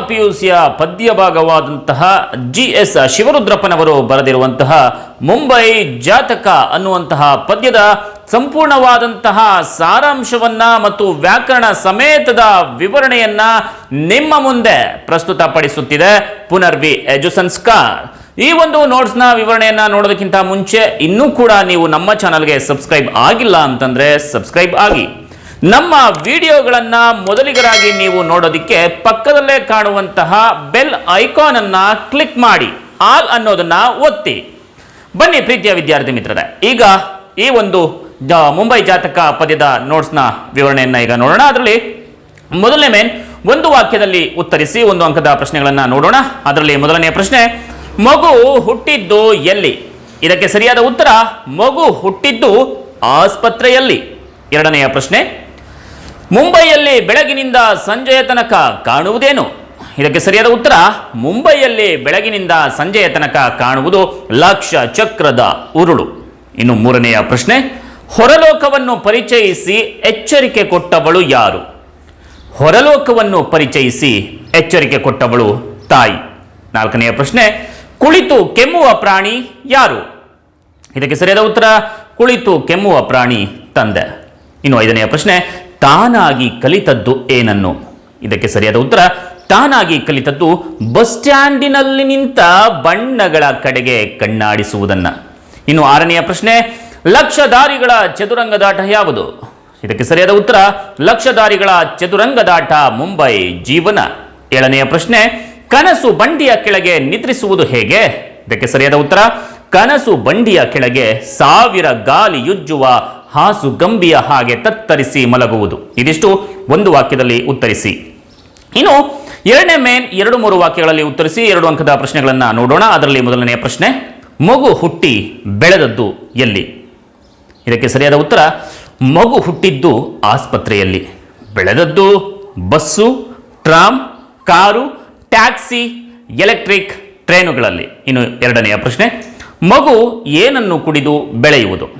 ದ್ವಿತೀಯ ಪಿಯುಸಿಯ ಪದ್ಯ ಭಾಗವಾದಂತಹ G S ಶಿವರುದ್ರಪ್ಪನವರು ಬರೆದಿರುವಂತಹ ಮುಂಬೈ ಜಾತಕ ಅನ್ನುವಂತಹ ಪದ್ಯದ ಸಂಪೂರ್ಣವಾದಂತಹ ಸಾರಾಂಶವನ್ನ ಮತ್ತು ವ್ಯಾಕರಣ ಸಮೇತದ ವಿವರಣೆಯನ್ನ ನಿಮ್ಮ ಮುಂದೆ ಪ್ರಸ್ತುತಪಡಿಸುತ್ತಿದೆ ಪುನರ್ವಿ ಎಜುಸಂಸ್ಕಾರ್ ಈ ಒಂದು ನೋಟ್ಸ್ನ ವಿವರಣೆಯನ್ನ ನೋಡೋದಕ್ಕಿಂತ ಮುಂಚೆ ಇನ್ನೂ ಕೂಡ ನೀವು ನಮ್ಮ ಚಾನಲ್ಗೆ ಸಬ್ಸ್ಕ್ರೈಬ್ ಆಗಿಲ್ಲ ಅಂತಂದ್ರೆ ಸಬ್ಸ್ಕ್ರೈಬ್ ಆಗಿ. ನಮ್ಮ ವಿಡಿಯೋಗಳನ್ನ ಮೊದಲಿಗರಾಗಿ ನೀವು ನೋಡೋದಕ್ಕೆ ಪಕ್ಕದಲ್ಲೇ ಕಾಣುವಂತಹ ಬೆಲ್ ಐಕಾನ್ ಅನ್ನ ಕ್ಲಿಕ್ ಮಾಡಿ. ಆಲ್ ಅನ್ನೋದನ್ನ ಒತ್ತಿ. ಬನ್ನಿ ಪ್ರೀತಿಯ ವಿದ್ಯಾರ್ಥಿ ಮಿತ್ರರೇ, ಈಗ ಈ ಒಂದು ಮುಂಬೈ ಜಾತಕ ಪದ್ಯದ ನೋಟ್ಸ್ನ ವಿವರಣೆಯನ್ನ ಈಗ ನೋಡೋಣ. ಅದರಲ್ಲಿ ಮೊದಲನೇ ಮೇನ್ ಒಂದು ವಾಕ್ಯದಲ್ಲಿ ಉತ್ತರಿಸಿ ಒಂದು ಅಂಕದ ಪ್ರಶ್ನೆಗಳನ್ನ ನೋಡೋಣ. ಅದರಲ್ಲಿ ಮೊದಲನೆಯ ಪ್ರಶ್ನೆ, ಮಗು ಹುಟ್ಟಿದ್ದು ಎಲ್ಲಿ? ಇದಕ್ಕೆ ಸರಿಯಾದ ಉತ್ತರ, ಮಗು ಹುಟ್ಟಿದ್ದು ಆಸ್ಪತ್ರೆಯಲ್ಲಿ. ಎರಡನೆಯ ಪ್ರಶ್ನೆ ಮುಂಬೈಯಲ್ಲಿ ಬೆಳಗಿನಿಂದ ಸಂಜೆಯ ತನಕ ಕಾಣುವುದೇನು? ಇದಕ್ಕೆ ಸರಿಯಾದ ಉತ್ತರ, ಮುಂಬೈಯಲ್ಲಿ ಬೆಳಗಿನಿಂದ ಸಂಜೆಯ ತನಕ ಕಾಣುವುದು ಲಕ್ಷ ಚಕ್ರದ ಉರುಳು. ಇನ್ನು ಮೂರನೆಯ ಪ್ರಶ್ನೆ, ಹೊರಲೋಕವನ್ನು ಪರಿಚಯಿಸಿ ಎಚ್ಚರಿಕೆ ಕೊಟ್ಟವಳು ಯಾರು? ಹೊರಲೋಕವನ್ನು ಪರಿಚಯಿಸಿ ಎಚ್ಚರಿಕೆ ಕೊಟ್ಟವಳು ತಾಯಿ. ನಾಲ್ಕನೆಯ ಪ್ರಶ್ನೆ, ಕುಳಿತು ಕೆಮ್ಮುವ ಪ್ರಾಣಿ ಯಾರು? ಇದಕ್ಕೆ ಸರಿಯಾದ ಉತ್ತರ, ಕುಳಿತು ಕೆಮ್ಮುವ ಪ್ರಾಣಿ ತಂದೆ. ಇನ್ನು ಐದನೆಯ ಪ್ರಶ್ನೆ ತಾನಾಗಿ ಕಲಿತದ್ದು ಏನನ್ನು? ಇದಕ್ಕೆ ಸರಿಯಾದ ಉತ್ತರ, ತಾನಾಗಿ ಕಲಿತದ್ದು ಬಸ್ ಸ್ಟ್ಯಾಂಡಿನಲ್ಲಿ ನಿಂತ ಬಣ್ಣಗಳ ಕಡೆಗೆ ಕಣ್ಣಾಡಿಸುವುದನ್ನ. ಇನ್ನು ಆರನೆಯ ಪ್ರಶ್ನೆ ಲಕ್ಷದಾರಿಗಳ ಚದುರಂಗದಾಟ ಯಾವುದು? ಇದಕ್ಕೆ ಸರಿಯಾದ ಉತ್ತರ ಲಕ್ಷದಾರಿಗಳ ಚದುರಂಗದಾಟ ಮುಂಬೈ ಜೀವನ. ಏಳನೆಯ ಪ್ರಶ್ನೆ, ಕನಸು ಬಂಡಿಯ ಕೆಳಗೆ ನಿದ್ರಿಸುವುದು ಹೇಗೆ? ಇದಕ್ಕೆ ಸರಿಯಾದ ಉತ್ತರ, ಕನಸು ಬಂಡಿಯ ಕೆಳಗೆ ಸಾವಿರ ಗಾಲಿ ಯುಜ್ಜುವ ಹಾಸು ಗಂಬಿಯ ಹಾಗೆ ತತ್ತರಿಸಿ ಮಲಗುವುದು. ಇದಿಷ್ಟು ಒಂದು ವಾಕ್ಯದಲ್ಲಿ ಉತ್ತರಿಸಿ. ಇನ್ನು ಎರಡನೇ ಮೇನ್ ಎರಡು ಮೂರು ವಾಕ್ಯಗಳಲ್ಲಿ ಉತ್ತರಿಸಿ ಎರಡು ಅಂಕದ ಪ್ರಶ್ನೆಗಳನ್ನು ನೋಡೋಣ. ಅದರಲ್ಲಿ ಮೊದಲನೆಯ ಪ್ರಶ್ನೆ, ಮಗು ಹುಟ್ಟಿ ಬೆಳೆದದ್ದು ಎಲ್ಲಿ? ಇದಕ್ಕೆ ಸರಿಯಾದ ಉತ್ತರ, ಮಗು ಹುಟ್ಟಿದ್ದು ಆಸ್ಪತ್ರೆಯಲ್ಲಿ. ಬೆಳೆದದ್ದು bus, tram, car, taxi, electric ಟ್ರೈನುಗಳಲ್ಲಿ. ಇನ್ನು ಎರಡನೆಯ ಪ್ರಶ್ನೆ, ಮಗು ಏನನ್ನು ಕುಡಿದು ಬೆಳೆಯುವುದು?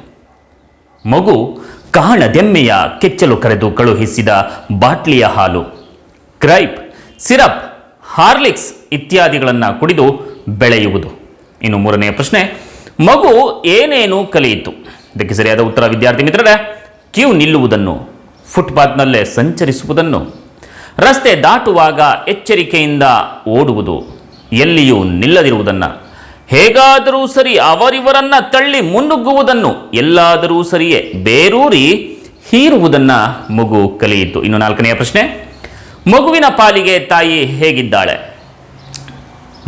ಮಗು ಕಾಣದೆಮ್ಮೆಯ ಕೆಚ್ಚಲು ಕರೆದು ಕಳುಹಿಸಿದ ಬಾಟ್ಲಿಯ ಹಾಲು. ಕ್ರೈಪ್, ಸಿರಪ್, ಹಾರ್ಲಿಕ್ಸ್ ಇತ್ಯಾದಿಗಳನ್ನು ಕುಡಿದು ಬೆಳೆಯುವುದು. ಇನ್ನು ಮೂರನೆಯ ಪ್ರಶ್ನೆ, ಮಗು ಏನೇನು ಕಲಿಯಿತು? ಇದಕ್ಕೆ ಸರಿಯಾದ ಉತ್ತರ ವಿದ್ಯಾರ್ಥಿ ಮಿತ್ರರೇ, ಕ್ಯೂ ನಿಲ್ಲುವುದನ್ನು, ಫುಟ್ಪಾತ್ನಲ್ಲೇ ಸಂಚರಿಸುವುದನ್ನು, ರಸ್ತೆ ದಾಟುವಾಗ ಎಚ್ಚರಿಕೆಯಿಂದ ಓಡುವುದು, ಎಲ್ಲಿಯೂ ನಿಲ್ಲದಿರುವುದನ್ನು. ಹೇಗಾದರೂ ಸರಿ ಅವರಿವರನ್ನ ತಳ್ಳಿ ಮುನ್ನುಗ್ಗುವುದನ್ನು ಎಲ್ಲಾದರೂ ಸರಿಯೇ ಬೇರೂರಿ ಹೀರುವುದನ್ನ ಮಗು ಕಲಿಯಿತು. ಇನ್ನು ನಾಲ್ಕನೆಯ ಪ್ರಶ್ನೆ, ಮಗುವಿನ ಪಾಲಿಗೆ ತಾಯಿ ಹೇಗಿದ್ದಾಳೆ?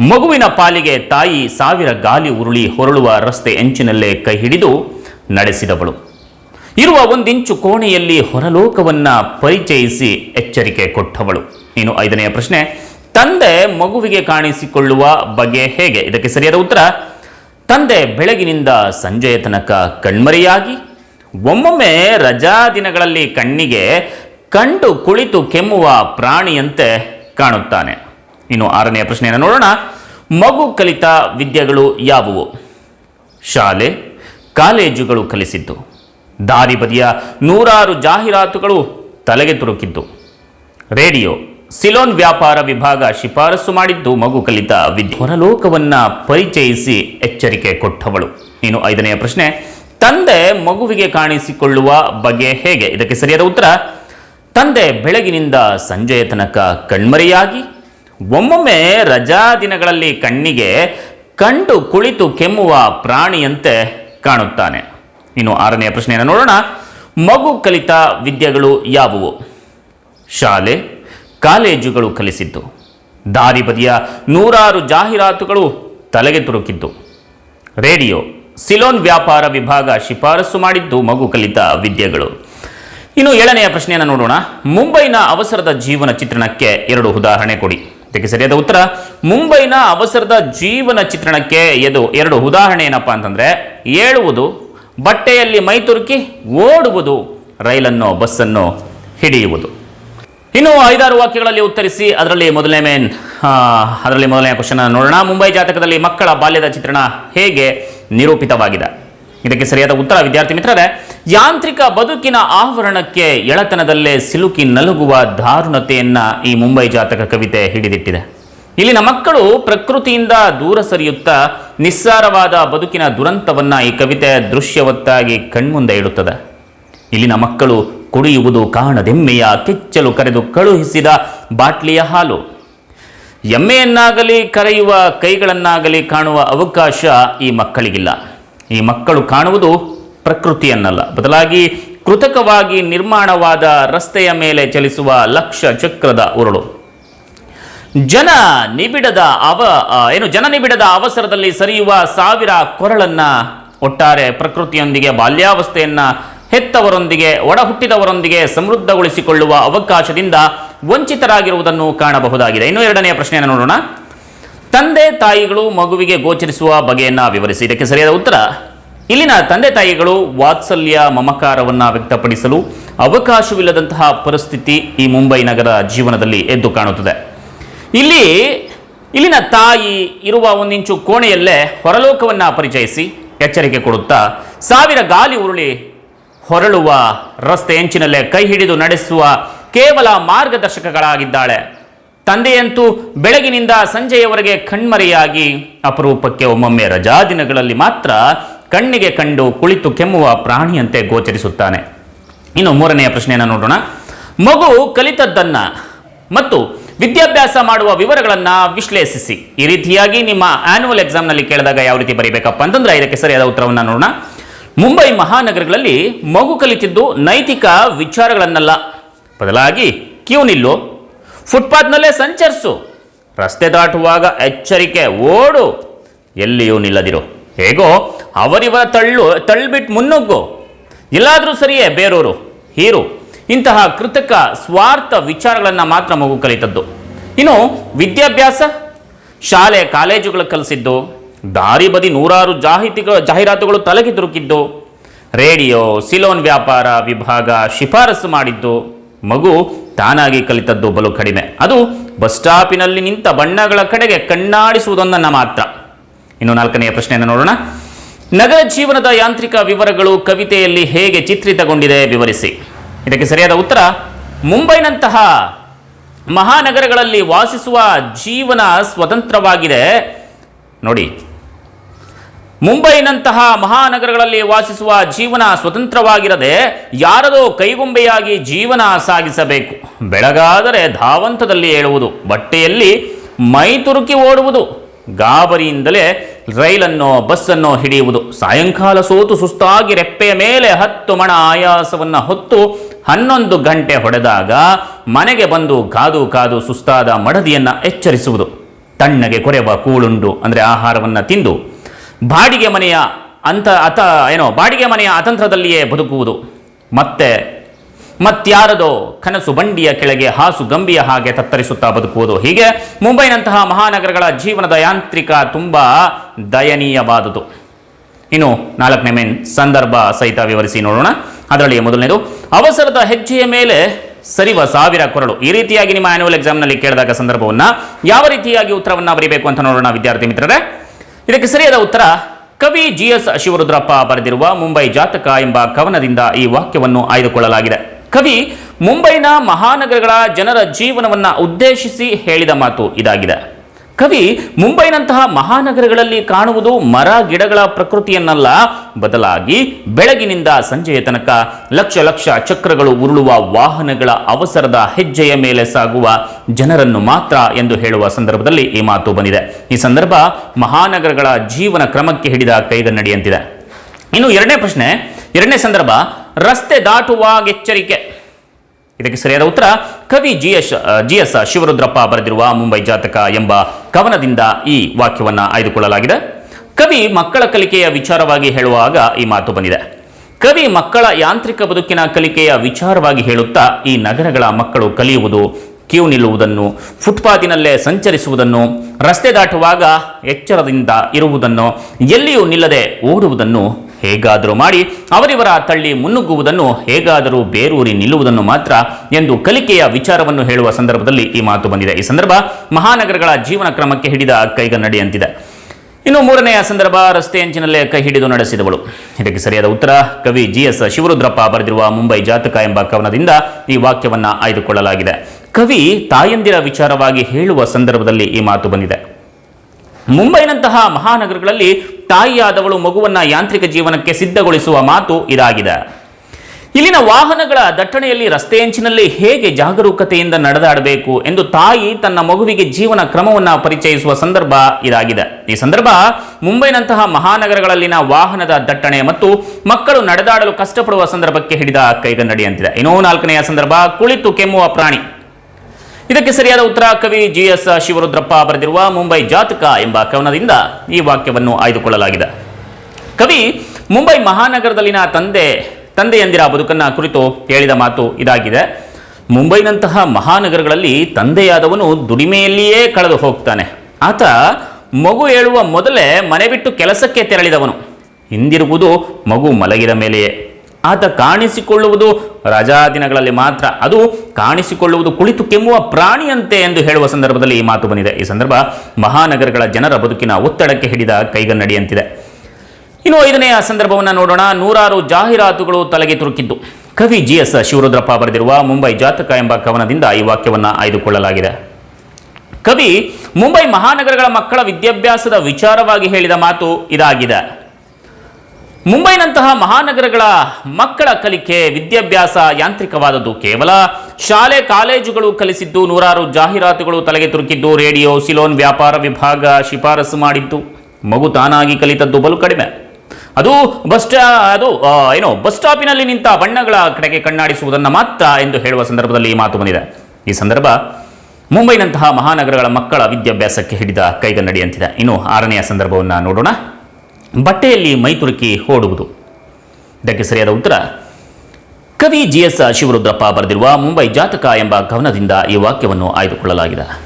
ಮಗುವಿನ ಪಾಲಿಗೆ ತಾಯಿ ಸಾವಿರ ಗಾಲಿ ಉರುಳಿ ಹೊರಳುವ ರಸ್ತೆ ಎಂಚಿನಲ್ಲೇ ಕೈ ಹಿಡಿದು ನಡೆಸಿದವಳು. ಇರುವ ಒಂದಿಂಚು ಕೋಣೆಯಲ್ಲಿ ಹೊರಲೋಕವನ್ನ ಪರಿಚಯಿಸಿ ಎಚ್ಚರಿಕೆ ಕೊಟ್ಟವಳು. ಇನ್ನು ಐದನೆಯ ಪ್ರಶ್ನೆ ತಂದೆ ಮಗುವಿಗೆ ಕಾಣಿಸಿಕೊಳ್ಳುವ ಬಗೆ ಹೇಗೆ? ಇದಕ್ಕೆ ಸರಿಯಾದ ಉತ್ತರ, ತಂದೆ ಬೆಳಗಿನಿಂದ ಸಂಜೆಯ ತನಕ ಕಣ್ಮರೆಯಾಗಿ, ಒಮ್ಮೊಮ್ಮೆ ರಜಾ ದಿನಗಳಲ್ಲಿ ಕಣ್ಣಿಗೆ ಕಂಡು ಕುಳಿತು ಕೆಮ್ಮುವ ಪ್ರಾಣಿಯಂತೆ ಕಾಣುತ್ತಾನೆ. ಇನ್ನು ಆರನೆಯ ಪ್ರಶ್ನೆಯನ್ನು ನೋಡೋಣ. ಮಗು ಕಲಿತ ವಿದ್ಯೆಗಳು ಯಾವುವು? ಶಾಲೆ, ಕಾಲೇಜುಗಳು ಕಲಿಸಿದ್ದು. ದಾರಿ ಬದಿಯ ನೂರಾರು ಜಾಹೀರಾತುಗಳು ತಲೆಗೆ ತುರುಕಿದ್ದು. ರೇಡಿಯೋ ಸಿಲೋನ್ ವ್ಯಾಪಾರ ವಿಭಾಗ ಶಿಫಾರಸು ಮಾಡಿದ್ದು ಮಗು ಕಲಿತ ವಿದ್ಯೆ ಪರಿಚಯಿಸಿ ಎಚ್ಚರಿಕೆ ಕೊಟ್ಟವಳು. ಇನ್ನು ಐದನೆಯ ಪ್ರಶ್ನೆ, ತಂದೆ ಮಗುವಿಗೆ ಕಾಣಿಸಿಕೊಳ್ಳುವ ಬಗೆ ಹೇಗೆ? ಇದಕ್ಕೆ ಸರಿಯಾದ ಉತ್ತರ, ತಂದೆ ಬೆಳಗಿನಿಂದ ಸಂಜೆಯ ತನಕ ಕಣ್ಮರೆಯಾಗಿ, ಒಮ್ಮೊಮ್ಮೆ ರಜಾ ದಿನಗಳಲ್ಲಿ ಕಣ್ಣಿಗೆ ಕಂಡು ಕುಳಿತು ಕೆಮ್ಮುವ ಪ್ರಾಣಿಯಂತೆ ಕಾಣುತ್ತಾನೆ. ಇನ್ನು ಆರನೆಯ ಪ್ರಶ್ನೆಯನ್ನು ನೋಡೋಣ, ಮಗು ಕಲಿತ ವಿದ್ಯೆಗಳು ಯಾವುವು? ಶಾಲೆ ಕಾಲೇಜುಗಳು ಕಲಿಸಿದ್ದು. ದಾರಿ ಬದಿಯ ನೂರಾರು ಜಾಹೀರಾತುಗಳು ತಲೆಗೆ ತುರುಕಿದ್ದು. ರೇಡಿಯೋ, ಸಿಲೋನ್ ವ್ಯಾಪಾರ ವಿಭಾಗ ಶಿಫಾರಸು ಮಾಡಿದ್ದು ಮಗು ಕಲಿತ ವಿದ್ಯೆಗಳು. ಇನ್ನು ಏಳನೆಯ ಪ್ರಶ್ನೆಯನ್ನು ನೋಡೋಣ. ಮುಂಬೈನ ಅವಸರದ ಜೀವನ ಚಿತ್ರಣಕ್ಕೆ ಎರಡು ಉದಾಹರಣೆ ಕೊಡಿ. ಇದಕ್ಕೆ ಸರಿಯಾದ ಉತ್ತರ, ಮುಂಬೈನ ಅವಸರದ ಜೀವನ ಚಿತ್ರಣಕ್ಕೆ ಎದು ಎರಡು ಉದಾಹರಣೆ ಏನಪ್ಪ ಅಂತಂದ್ರೆ, ಏಳುವುದು, ಬಟ್ಟೆಯಲ್ಲಿ ಮೈತುರುಕಿ ಓಡುವುದು, ರೈಲನ್ನು, ಬಸ್ಸನ್ನು ಹಿಡಿಯುವುದು. ಇನ್ನು ಐದಾರು ವಾಕ್ಯಗಳಲ್ಲಿ ಉತ್ತರಿಸಿ, ಅದರಲ್ಲಿ ಮೊದಲನೇ ಮೇನ್ ಅದರಲ್ಲಿ ಮೊದಲನೇ ಕ್ವಶನ್ ನೋಡೋಣ. ಮುಂಬೈ ಜಾತಕದಲ್ಲಿ ಮಕ್ಕಳ ಬಾಲ್ಯದ ಚಿತ್ರಣ ಹೇಗೆ ನಿರೂಪಿತವಾಗಿದೆ? ಇದಕ್ಕೆ ಸರಿಯಾದ ಉತ್ತರ, ವಿದ್ಯಾರ್ಥಿ ಮಿತ್ರರೇ, ಯಾಂತ್ರಿಕ ಬದುಕಿನ ಆವರಣಕ್ಕೆ ಎಳತನದಲ್ಲೇ ಸಿಲುಕಿ ನಲುಗುವ ದಾರುಣತೆಯನ್ನ ಈ ಮುಂಬೈ ಜಾತಕ ಕವಿತೆ ಹಿಡಿದಿಟ್ಟಿದೆ. ಇಲ್ಲಿನ ಮಕ್ಕಳು ಪ್ರಕೃತಿಯಿಂದ ದೂರ ಸರಿಯುತ್ತಾ ನಿಸ್ಸಾರವಾದ ಬದುಕಿನ ದುರಂತವನ್ನ ಈ ಕವಿತೆ ದೃಶ್ಯವತ್ತಾಗಿ ಕಣ್ಮುಂದೆ ಇಡುತ್ತದೆ. ಇಲ್ಲಿನ ಮಕ್ಕಳು ಕುಡಿಯುವುದು ಕಾಣದೆಮ್ಮೆಯ ಕೆಚ್ಚಲು ಕರೆದು ಕಳುಹಿಸಿದ ಬಾಟ್ಲಿಯ ಹಾಲು. ಎಮ್ಮೆಯನ್ನಾಗಲಿ ಕರೆಯುವ ಕೈಗಳನ್ನಾಗಲಿ ಕಾಣುವ ಅವಕಾಶ ಈ ಮಕ್ಕಳಿಗಿಲ್ಲ. ಈ ಮಕ್ಕಳು ಕಾಣುವುದು ಪ್ರಕೃತಿಯನ್ನಲ್ಲ. ಬದಲಾಗಿ ಕೃತಕವಾಗಿ ನಿರ್ಮಾಣವಾದ ರಸ್ತೆಯ ಮೇಲೆ ಚಲಿಸುವ ಲಕ್ಷ ಚಕ್ರದ ಉರುಳು. ಜನ ನಿಬಿಡದ ಅವ ಏನು, ಜನ ನಿಬಿಡದ ಅವಸರದಲ್ಲಿ ಸರಿಯುವ ಸಾವಿರ ಕೊರಳನ್ನ ಒಟ್ಟಾರೆ ಪ್ರಕೃತಿಯೊಂದಿಗೆ ಬಾಲ್ಯಾವಸ್ಥೆಯನ್ನ ಹೆತ್ತವರೊಂದಿಗೆ, ಒಡಹುಟ್ಟಿದವರೊಂದಿಗೆ ಸಮೃದ್ಧಗೊಳಿಸಿಕೊಳ್ಳುವ ಅವಕಾಶದಿಂದ ವಂಚಿತರಾಗಿರುವುದನ್ನು ಕಾಣಬಹುದಾಗಿದೆ. ಇನ್ನು ಎರಡನೆಯ ಪ್ರಶ್ನೆಯನ್ನು ನೋಡೋಣ. ತಂದೆ ತಾಯಿಗಳು ಮಗುವಿಗೆ ಗೋಚರಿಸುವ ಬಗೆಯನ್ನ ವಿವರಿಸಿ. ಇದಕ್ಕೆ ಸರಿಯಾದ ಉತ್ತರ, ಇಲ್ಲಿನ ತಂದೆ ತಾಯಿಗಳು ವಾತ್ಸಲ್ಯ ಮಮಕಾರವನ್ನ ವ್ಯಕ್ತಪಡಿಸಲು ಅವಕಾಶವಿಲ್ಲದಂತಹ ಪರಿಸ್ಥಿತಿ ಈ ಮುಂಬೈ ನಗರ ಜೀವನದಲ್ಲಿ ಎದ್ದು ಕಾಣುತ್ತದೆ. ಇಲ್ಲಿ, ಇಲ್ಲಿನ ತಾಯಿ ಇರುವ ಒಂದಿಂಚು ಕೋಣೆಯಲ್ಲೇ ಹೊರಲೋಕವನ್ನ ಪರಿಚಯಿಸಿ ಎಚ್ಚರಿಕೆ ಕೊಡುತ್ತಾ ಸಾವಿರ ಗಾಲಿ ಉರುಳಿ ಹೊರಳುವ ರಸ್ತೆ ಎಂಚಿನಲ್ಲೇ ಕೈ ಹಿಡಿದು ನಡೆಸುವ ಕೇವಲ ಮಾರ್ಗದರ್ಶಕಗಳಾಗಿದ್ದಾಳೆ. ತಂದೆಯಂತೂ ಬೆಳಗಿನಿಂದ ಸಂಜೆಯವರೆಗೆ ಕಣ್ಮರೆಯಾಗಿ ಅಪರೂಪಕ್ಕೆ ಒಮ್ಮೊಮ್ಮೆ ರಜಾ ದಿನಗಳಲ್ಲಿ ಮಾತ್ರ ಕಣ್ಣಿಗೆ ಕಂಡು ಕುಳಿತು ಕೆಮ್ಮುವ ಪ್ರಾಣಿಯಂತೆ ಗೋಚರಿಸುತ್ತಾನೆ. ಇನ್ನು ಮೂರನೆಯ ಪ್ರಶ್ನೆಯನ್ನು ನೋಡೋಣ. ಮಗು ಕಲಿತದ್ದನ್ನ ಮತ್ತು ವಿದ್ಯಾಭ್ಯಾಸ ಮಾಡುವ ವಿವರಗಳನ್ನ ವಿಶ್ಲೇಷಿಸಿ. ಈ ರೀತಿಯಾಗಿ ನಿಮ್ಮ ಆನ್ಯುವಲ್ ಎಕ್ಸಾಮ್ನಲ್ಲಿ ಕೇಳಿದಾಗ ಯಾವ ರೀತಿ ಬರೀಬೇಕಪ್ಪ ಅಂತಂದ್ರೆ ಇದಕ್ಕೆ ಸರಿಯಾದ ಉತ್ತರವನ್ನು ನೋಡೋಣ. ಮುಂಬೈ ಮಹಾನಗರಗಳಲ್ಲಿ ಮಗು ಕಲಿತಿದ್ದು ನೈತಿಕ ವಿಚಾರಗಳನ್ನಲ್ಲ. ಬದಲಾಗಿ ಕ್ಯೂ ನಿಲ್ಲು. ಫುಟ್ಪಾತ್ನಲ್ಲೇ ಸಂಚರಿಸು. ರಸ್ತೆ ದಾಟುವಾಗ ಎಚ್ಚರಿಕೆ ಓಡು. ಎಲ್ಲಿಯೂ ನಿಲ್ಲದಿರು. ಹೇಗೋ ಅವರಿವರ ತಳ್ಳು ತಳ್ಳಿಬಿಟ್ಟು ಮುನ್ನುಗ್ಗು. ಎಲ್ಲಾದರೂ ಸರಿಯೇ ಬೇರೂರು, ಹೀರು. ಇಂತಹ ಕೃತಕ ಸ್ವಾರ್ಥ ವಿಚಾರಗಳನ್ನು ಮಾತ್ರ ಮಗು ಕಲಿತದ್ದು. ಇನ್ನು ವಿದ್ಯಾಭ್ಯಾಸ? ಶಾಲೆ, ಕಾಲೇಜುಗಳು ಕಲಿಸಿದ್ದು? ದಾರಿ ಬದಿ ನೂರಾರು ಜಾಹಿತಿಗಳು, ಜಾಹೀರಾತುಗಳು ತಲೆಗೆ ತುರುಕಿದ್ದು. ರೇಡಿಯೋ, ಸಿಲೋನ್ ವ್ಯಾಪಾರ ವಿಭಾಗ ಶಿಫಾರಸು ಮಾಡಿದ್ದು. ಮಗು ತಾನಾಗಿ ಕಲಿತದ್ದು ಬಲು ಕಡಿಮೆ. ಅದು ಬಸ್ ಸ್ಟಾಪಿನಲ್ಲಿ ನಿಂತ ಬಣ್ಣಗಳ ಕಡೆಗೆ ಕಣ್ಣಾಡಿಸುವುದೊಂದನ್ನು ಮಾತ್ರ. ಇನ್ನು ನಾಲ್ಕನೆಯ ಪ್ರಶ್ನೆಯನ್ನು ನೋಡೋಣ. ನಗರ ಜೀವನದ ಯಾಂತ್ರಿಕ ವಿವರಗಳು ಕವಿತೆಯಲ್ಲಿ ಹೇಗೆ ಚಿತ್ರಿತಗೊಂಡಿದೆ ವಿವರಿಸಿ. ಇದಕ್ಕೆ ಸರಿಯಾದ ಉತ್ತರ, ಮುಂಬೈನಂತಹ ಮಹಾನಗರಗಳಲ್ಲಿ ವಾಸಿಸುವ ಜೀವನ ಸ್ವತಂತ್ರವಾಗಿದೆ. ನೋಡಿ ಮುಂಬೈನಂತಹ ಮಹಾನಗರಗಳಲ್ಲಿ ವಾಸಿಸುವ ಜೀವನ ಸ್ವತಂತ್ರವಾಗಿರದೆ ಯಾರದೋ ಕೈಗೊಂಬೆಯಾಗಿ ಜೀವನ ಸಾಗಿಸಬೇಕು. ಬೆಳಗಾದರೆ ಧಾವಂತದಲ್ಲಿ ಹೇಳುವುದು ಬಟ್ಟೆಯಲ್ಲಿ ಮೈ ತುರುಕಿ ಓಡುವುದು, ಗಾಬರಿಯಿಂದಲೇ ರೈಲನ್ನೋ ಬಸ್ಸನ್ನೋ ಹಿಡಿಯುವುದು, ಸಾಯಂಕಾಲ ಸೋತು ಸುಸ್ತಾಗಿ ರೆಪ್ಪೆಯ ಮೇಲೆ ಹತ್ತು ಮಣ ಆಯಾಸವನ್ನು ಹೊತ್ತು ಹನ್ನೊಂದು ಗಂಟೆ ಹೊಡೆದಾಗ ಮನೆಗೆ ಬಂದು ಕಾದು ಕಾದು ಸುಸ್ತಾದ ಮಡದಿಯನ್ನು ಎಚ್ಚರಿಸುವುದು. ತಣ್ಣಗೆ ಕೊರೆವ ಕೂಳುಂಡು, ಅಂದರೆ ಆಹಾರವನ್ನು ತಿಂದು ಬಾಡಿಗೆ ಮನೆಯ ಅಂತ ಅತ, ಏನೋ, ಬಾಡಿಗೆ ಮನೆಯ ಅತಂತ್ರದಲ್ಲಿಯೇ ಬದುಕುವುದು. ಮತ್ತೆ, ಮತ್ಯಾರದೋ ಕನಸು ಬಂಡಿಯ ಕೆಳಗೆ ಹಾಸು ಗಂಬಿಯ ಹಾಗೆ ತತ್ತರಿಸುತ್ತಾ ಬದುಕುವುದು. ಹೀಗೆ ಮುಂಬೈನಂತಹ ಮಹಾನಗರಗಳ ಜೀವನದ ಯಾಂತ್ರಿಕ ತುಂಬ ದಯನೀಯವಾದುದು. ಇನ್ನು ನಾಲ್ಕನೇ ಮೇನ್ ಸಂದರ್ಭ ಸಹಿತ ವಿವರಿಸಿ ನೋಡೋಣ. ಅದರಲ್ಲಿ ಮೊದಲನೇದು, ಅವಸರದ ಹೆಜ್ಜೆಯ ಮೇಲೆ ಸರಿವ ಸಾವಿರ ಕೊರಳು. ಈ ರೀತಿಯಾಗಿ ನಿಮ್ಮ ಆನ್ಯುವಲ್ ಎಕ್ಸಾಮ್ನಲ್ಲಿ ಕೇಳಿದಾಗ ಸಂದರ್ಭವನ್ನು ಯಾವ ರೀತಿಯಾಗಿ ಉತ್ತರವನ್ನು ಬರೀಬೇಕು ಅಂತ ನೋಡೋಣ, ವಿದ್ಯಾರ್ಥಿ ಮಿತ್ರರೇ. ಇದಕ್ಕೆ ಸರಿಯಾದ ಉತ್ತರ, ಕವಿ ಜಿ ಎಸ್ ಶಿವರುದ್ರಪ್ಪ ಬರೆದಿರುವ ಮುಂಬೈ ಜಾತಕ ಎಂಬ ಕವನದಿಂದ ಈ ವಾಕ್ಯವನ್ನು ಆಯ್ದುಕೊಳ್ಳಲಾಗಿದೆ. ಕವಿ, ಮುಂಬೈನ ಮಹಾನಗರಗಳ ಜನರ ಜೀವನವನ್ನ ಉದ್ದೇಶಿಸಿ ಹೇಳಿದ ಮಾತು ಇದಾಗಿದೆ. ಕವಿ, ಮುಂಬೈನಂತಹ ಮಹಾನಗರಗಳಲ್ಲಿ ಕಾಣುವುದು ಮರ ಗಿಡಗಳ ಪ್ರಕೃತಿಯನ್ನಲ್ಲ. ಬದಲಾಗಿ ಬೆಳಗಿನಿಂದ ಸಂಜೆಯ ತನಕ ಲಕ್ಷ ಲಕ್ಷ ಚಕ್ರಗಳು ಉರುಳುವ ವಾಹನಗಳ ಅವಸರದ ಹೆಜ್ಜೆಯ ಮೇಲೆ ಸಾಗುವ ಜನರನ್ನು ಮಾತ್ರ ಎಂದು ಹೇಳುವ ಸಂದರ್ಭದಲ್ಲಿ ಈ ಮಾತು ಬಂದಿದೆ. ಈ ಸಂದರ್ಭ ಮಹಾನಗರಗಳ ಜೀವನ ಕ್ರಮಕ್ಕೆ ಹಿಡಿದ ಕೈಗನ್ನಡಿಯಂತಿದೆ ಇನ್ನು ಎರಡನೇ ಪ್ರಶ್ನೆ, ಎರಡನೇ ಸಂದರ್ಭ, ರಸ್ತೆ ದಾಟುವಾಗ ಎಚ್ಚರಿಕೆ. ಇದಕ್ಕೆ ಸರಿಯಾದ ಉತ್ತರ, ಕವಿ G S G S Shivarudrappa ಬರೆದಿರುವ ಮುಂಬೈ ಜಾತಕ ಎಂಬ ಕವನದಿಂದ ಈ ವಾಕ್ಯವನ್ನು ಆಯ್ದುಕೊಳ್ಳಲಾಗಿದೆ. ಕವಿ ಮಕ್ಕಳ ಕಲಿಕೆಯ ವಿಚಾರವಾಗಿ ಹೇಳುವಾಗ ಈ ಮಾತು ಬಂದಿದೆ. ಕವಿ ಮಕ್ಕಳ ಯಾಂತ್ರಿಕ ಬದುಕಿನ ಕಲಿಕೆಯ ವಿಚಾರವಾಗಿ ಹೇಳುತ್ತಾ ಈ ನಗರಗಳ ಮಕ್ಕಳು ಕಲಿಯುವುದು ಕ್ಯೂ ನಿಲ್ಲುವುದನ್ನು, ಫುಟ್ಪಾತಿನಲ್ಲೇ ಸಂಚರಿಸುವುದನ್ನು, ರಸ್ತೆ ದಾಟುವಾಗ ಎಚ್ಚರದಿಂದ ಇರುವುದನ್ನು, ಎಲ್ಲಿಯೂ ನಿಲ್ಲದೆ ಓಡುವುದನ್ನು ಹೇಗಾದರೂ ಮಾಡಿ ಅವರಿವರ ತಳ್ಳಿ ಮುನ್ನುಗ್ಗುವುದನ್ನು ಹೇಗಾದರೂ ಬೇರೂರಿ ನಿಲ್ಲುವುದನ್ನು ಮಾತ್ರ ಎಂದು ಕಲಿಕೆಯ ವಿಚಾರವನ್ನು ಹೇಳುವ ಸಂದರ್ಭದಲ್ಲಿ ಈ ಮಾತು ಬಂದಿದೆ. ಈ ಸಂದರ್ಭ ಮಹಾನಗರಗಳ ಜೀವನ ಕ್ರಮಕ್ಕೆ ಹಿಡಿದ ಕೈಗನ್ನಡಿಯಂತಿದೆ ಇನ್ನು ಮೂರನೆಯ ಸಂದರ್ಭ, ರಸ್ತೆ ಅಂಚಿನಲ್ಲೇ ಕೈ ಹಿಡಿದು ನಡೆಸಿದವಳು. ಇದಕ್ಕೆ ಸರಿಯಾದ ಉತ್ತರ, ಕವಿ ಜಿ ಎಸ್ ಶಿವರುದ್ರಪ್ಪ ಬರೆದಿರುವ ಮುಂಬೈ ಜಾತಕ ಎಂಬ ಕವನದಿಂದ ಈ ವಾಕ್ಯವನ್ನು ಆಯ್ದುಕೊಳ್ಳಲಾಗಿದೆ. ಕವಿ ತಾಯಂದಿರ ವಿಚಾರವಾಗಿ ಹೇಳುವ ಸಂದರ್ಭದಲ್ಲಿ ಈ ಮಾತು ಬಂದಿದೆ. ಮುಂಬೈನಂತಹ ಮಹಾನಗರಗಳಲ್ಲಿ ತಾಯಿಯಾದವಳು ಮಗುವನ್ನ ಯಾಂತ್ರಿಕ ಜೀವನಕ್ಕೆ ಸಿದ್ಧಗೊಳಿಸುವ ಮಾತು ಇದಾಗಿದೆ. ಇಲ್ಲಿನ ವಾಹನಗಳ ದಟ್ಟಣೆಯಲ್ಲಿ ರಸ್ತೆಯಂಚಿನಲ್ಲಿ ಹೇಗೆ ಜಾಗರೂಕತೆಯಿಂದ ನಡೆದಾಡಬೇಕು ಎಂದು ತಾಯಿ ತನ್ನ ಮಗುವಿಗೆ ಜೀವನ ಕ್ರಮವನ್ನ ಪರಿಚಯಿಸುವ ಸಂದರ್ಭ ಇದಾಗಿದೆ. ಈ ಸಂದರ್ಭ ಮುಂಬೈನಂತಹ ಮಹಾನಗರಗಳಲ್ಲಿನ ವಾಹನದ ದಟ್ಟಣೆ ಮತ್ತು ಮಕ್ಕಳು ನಡೆದಾಡಲು ಕಷ್ಟಪಡುವ ಸಂದರ್ಭಕ್ಕೆ ಹಿಡಿದ ಕೈಗನ್ನಡಿಯಂತಿದೆ. ಇನ್ನೂ ನಾಲ್ಕನೆಯ ಸಂದರ್ಭ ಕುಳಿತು ಕೆಮ್ಮುವ ಪ್ರಾಣಿ. ಇದಕ್ಕೆ ಸರಿಯಾದ ಉತ್ತರ ಕವಿ ಜಿ ಎಸ್ ಶಿವರುದ್ರಪ್ಪ ಬರೆದಿರುವ ಮುಂಬೈ ಜಾತಕ ಎಂಬ ಕವನದಿಂದ ಈ ವಾಕ್ಯವನ್ನು ಆಯ್ದುಕೊಳ್ಳಲಾಗಿದೆ. ಕವಿ, ಮುಂಬೈ ಮಹಾನಗರದಲ್ಲಿನ ತಂದೆ, ತಂದೆಯಂದಿರ ಬದುಕನ್ನ ಕುರಿತು ಹೇಳಿದ ಮಾತು ಇದಾಗಿದೆ. ಮುಂಬೈನಂತಹ ಮಹಾನಗರಗಳಲ್ಲಿ ತಂದೆಯಾದವನು ದುಡಿಮೆಯಲ್ಲಿಯೇ ಕಳೆದು ಹೋಗ್ತಾನೆ. ಆತ ಮಗು ಹೇಳುವ ಮೊದಲೇ ಮನೆ ಬಿಟ್ಟು ಕೆಲಸಕ್ಕೆ ತೆರಳಿದವನು. ಹಿಂದಿರುವುದು ಮಗು ಮಲಗಿದ ಮೇಲೆಯೇ. ಆತ ಕಾಣಿಸಿಕೊಳ್ಳುವುದು ರಜಾ ದಿನಗಳಲ್ಲಿ ಮಾತ್ರ. ಅದು ಕಾಣಿಸಿಕೊಳ್ಳುವುದು ಕುಳಿತು ಕೆಮ್ಮುವ ಪ್ರಾಣಿಯಂತೆ ಎಂದು ಹೇಳುವ ಸಂದರ್ಭದಲ್ಲಿ ಈ ಮಾತು ಬಂದಿದೆ. ಈ ಸಂದರ್ಭ ಮಹಾನಗರಗಳ ಜನರ ಬದುಕಿನ ಒತ್ತಡಕ್ಕೆ ಹಿಡಿದ ಕೈಗನ್ನಡಿಯಂತಿದೆ. ಇನ್ನು ಐದನೆಯ ಸಂದರ್ಭವನ್ನು ನೋಡೋಣ. ನೂರಾರು ಜಾಹೀರಾತುಗಳು ತಲೆಗೆ ತುರುಕಿದ್ದು. ಕವಿ ಜಿ ಎಸ್ ಶಿವರುದ್ರಪ್ಪ ಬರೆದಿರುವ ಮುಂಬೈ ಜಾತಕ ಎಂಬ ಕವನದಿಂದ ಈ ವಾಕ್ಯವನ್ನು ಆಯ್ದುಕೊಳ್ಳಲಾಗಿದೆ. ಕವಿ, ಮುಂಬೈ ಮಹಾನಗರಗಳ ಮಕ್ಕಳ ವಿದ್ಯಾಭ್ಯಾಸದ ವಿಚಾರವಾಗಿ ಹೇಳಿದ ಮಾತು ಇದಾಗಿದೆ. ಮುಂಬೈನಂತಹ ಮಹಾನಗರಗಳ ಮಕ್ಕಳ ಕಲಿಕೆ ವಿದ್ಯಾಭ್ಯಾಸ ಯಾಂತ್ರಿಕವಾದದ್ದು ಕೇವಲ ಶಾಲೆ ಕಾಲೇಜುಗಳು ಕಲಿಸಿದ್ದು ನೂರಾರು ಜಾಹೀರಾತುಗಳು ತಲೆಗೆ ತುರುಕಿದ್ದು ರೇಡಿಯೋ, ಸಿಲೋನ್ ವ್ಯಾಪಾರ ವಿಭಾಗ ಶಿಫಾರಸು ಮಾಡಿದ್ದು. ಮಗು ತಾನಾಗಿ ಕಲಿತದ್ದು ಬಲು ಕಡಿಮೆ. ಅದು ಬಸ್ ಸ್ಟಾ, ಅದು ಏನು, ಬಸ್ ಸ್ಟಾಪಿನಲ್ಲಿ ನಿಂತ ಬಣ್ಣಗಳ ಕಡೆಗೆ ಕಣ್ಣಾಡಿಸುವುದನ್ನು ಮಾತ್ರ ಎಂದು ಹೇಳುವ ಸಂದರ್ಭದಲ್ಲಿ ಈ ಮಾತು ಬಂದಿದೆ. ಈ ಸಂದರ್ಭ ಮುಂಬೈನಂತಹ ಮಹಾನಗರಗಳ ಮಕ್ಕಳ ವಿದ್ಯಾಭ್ಯಾಸಕ್ಕೆ ಹಿಡಿದ ಕೈಗನ್ನಡಿಯಂತಿದೆ ಇನ್ನು ಆರನೆಯ ಸಂದರ್ಭವನ್ನು ನೋಡೋಣ. ಬಟ್ಟೆಯಲ್ಲಿ ಮೈತುರುಕಿ ಓಡುವುದು. ಇದಕ್ಕೆ ಸರಿಯಾದ ಉತ್ತರ, ಕವಿ ಜಿ ಎಸ್ ಶಿವರುದ್ರಪ್ಪ ಬರೆದಿರುವ ಮುಂಬೈ ಜಾತಕ ಎಂಬ ಕವನದಿಂದ ಈ ವಾಕ್ಯವನ್ನು ಆಯ್ದುಕೊಳ್ಳಲಾಗಿದೆ.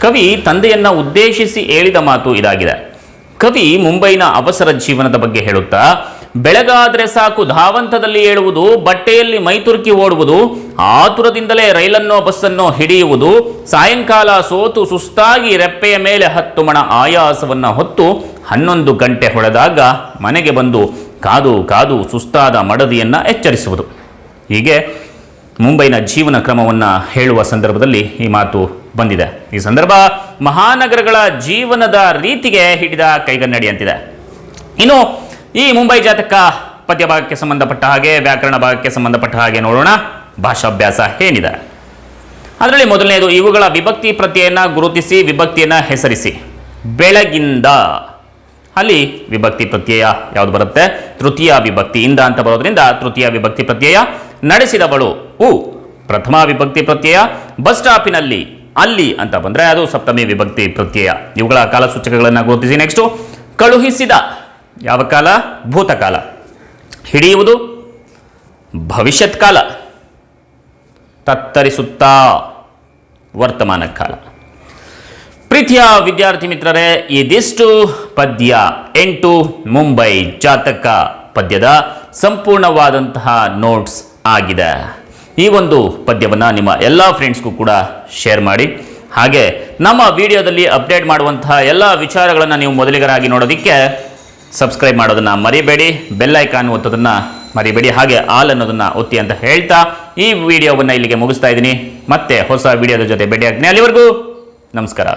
ಕವಿ ತಂದೆಯನ್ನ ಉದ್ದೇಶಿಸಿ ಹೇಳಿದ ಮಾತು ಇದಾಗಿದೆ. ಕವಿ ಮುಂಬೈನ ಅವಸರ ಜೀವನದ ಬಗ್ಗೆ ಹೇಳುತ್ತಾ, ಬೆಳಗಾದ್ರೆ ಸಾಕು ಧಾವಂತದಲ್ಲಿ ಏಳುವುದು, ಬಟ್ಟೆಯಲ್ಲಿ ಮೈತುರುಕಿ ಓಡುವುದು, ಆತುರದಿಂದಲೇ ರೈಲನ್ನೋ ಬಸ್ಸನ್ನೋ ಹಿಡಿಯುವುದು, ಸಾಯಂಕಾಲ ಸೋತು ಸುಸ್ತಾಗಿ ರೆಪ್ಪೆಯ ಮೇಲೆ ಹತ್ತು ಮಣ ಆಯಾಸವನ್ನ ಹೊತ್ತು ಹನ್ನೊಂದು ಗಂಟೆ ಹೊಡೆದಾಗ ಮನೆಗೆ ಬಂದು ಕಾದು ಕಾದು ಸುಸ್ತಾದ ಮಡದಿಯನ್ನು ಎಚ್ಚರಿಸುವುದು. ಹೀಗೆ ಮುಂಬೈನ ಜೀವನ ಕ್ರಮವನ್ನು ಹೇಳುವ ಸಂದರ್ಭದಲ್ಲಿ ಈ ಮಾತು ಬಂದಿದೆ. ಈ ಸಂದರ್ಭ ಮಹಾನಗರಗಳ ಜೀವನದ ರೀತಿಗೆ ಹಿಡಿದ ಕೈಗನ್ನಡಿಯಂತಿದೆ ಇನ್ನು ಈ ಮುಂಬೈ ಜಾತಕ ಪದ್ಯ ಭಾಗಕ್ಕೆ ಸಂಬಂಧಪಟ್ಟ ಹಾಗೆ ವ್ಯಾಕರಣ ಭಾಗಕ್ಕೆ ಸಂಬಂಧಪಟ್ಟ ಹಾಗೆ ನೋಡೋಣ. ಭಾಷಾಭ್ಯಾಸ ಏನಿದೆ? ಅದರಲ್ಲಿ ಮೊದಲನೆಯದು ಇವುಗಳ ವಿಭಕ್ತಿ ಪ್ರತಿಯನ್ನು ಗುರುತಿಸಿ ವಿಭಕ್ತಿಯನ್ನು ಹೆಸರಿಸಿ. ಬೆಳಗಿಂದ. ಅಲ್ಲಿ ವಿಭಕ್ತಿ ಪ್ರತ್ಯಯ ಯಾವುದು ಬರುತ್ತೆ? ತೃತೀಯ ವಿಭಕ್ತಿ ಇಂದ ಅಂತ ಬರೋದ್ರಿಂದ ತೃತೀಯ ವಿಭಕ್ತಿ ಪ್ರತ್ಯಯ ನಡೆಸಿದವಳು ಉ ಪ್ರಥಮ ವಿಭಕ್ತಿ ಪ್ರತ್ಯಯ, ಬಸ್ ಸ್ಟಾಪಿನಲ್ಲಿ ಅಲ್ಲಿ ಅಂತ ಬಂದ್ರೆ ಅದು ಸಪ್ತಮಿ ವಿಭಕ್ತಿ ಪ್ರತ್ಯಯ. ಇವುಗಳ ಕಾಲಸೂಚಕಗಳನ್ನು ಗುರುತಿಸಿ ನೆಕ್ಸ್ಟ್ ಕಳುಹಿಸಿದ ಯಾವ ಕಾಲ? ಭೂತಕಾಲ. ಹಿಡಿಯುವುದು ಭವಿಷ್ಯತ್ ಕಾಲ. ತತ್ತರಿಸುತ್ತಾ ವರ್ತಮಾನ ಕಾಲ. ಪ್ರೀತಿಯ ವಿದ್ಯಾರ್ಥಿ ಮಿತ್ರರೇ, ಇದಿಷ್ಟು ಪದ್ಯ ಎಂಟು ಮುಂಬೈ ಜಾತಕ ಪದ್ಯದ ಸಂಪೂರ್ಣವಾದಂತಹ ನೋಟ್ಸ್ ಆಗಿದೆ. ಈ ಒಂದು ಪದ್ಯವನ್ನು ನಿಮ್ಮ ಎಲ್ಲ ಫ್ರೆಂಡ್ಸ್ಗೂ ಕೂಡ ಶೇರ್ ಮಾಡಿ. ಹಾಗೆ ನಮ್ಮ ವಿಡಿಯೋದಲ್ಲಿ ಅಪ್ಡೇಟ್ ಮಾಡುವಂತಹ ಎಲ್ಲ ವಿಚಾರಗಳನ್ನು ನೀವು ಮೊದಲಿಗರಾಗಿ ನೋಡೋದಕ್ಕೆ ಸಬ್ಸ್ಕ್ರೈಬ್ ಮಾಡೋದನ್ನು ಮರಿಬೇಡಿ ಬೆಲ್ಲೈಕಾನ್ ಒತ್ತೋದನ್ನು ಮರಿಬೇಡಿ, ಹಾಗೆ ಆಲ್ ಅನ್ನೋದನ್ನು ಒತ್ತಿ ಅಂತ ಹೇಳ್ತಾ ಈ ವಿಡಿಯೋವನ್ನು ಇಲ್ಲಿಗೆ ಮುಗಿಸ್ತಾ ಇದ್ದೀನಿ. ಮತ್ತೆ ಹೊಸ ವಿಡಿಯೋದ ಜೊತೆ ಭೇಟಿಯಾಗ್ತೀನಿ. ಅಲ್ಲಿವರೆಗೂ ನಮಸ್ಕಾರ.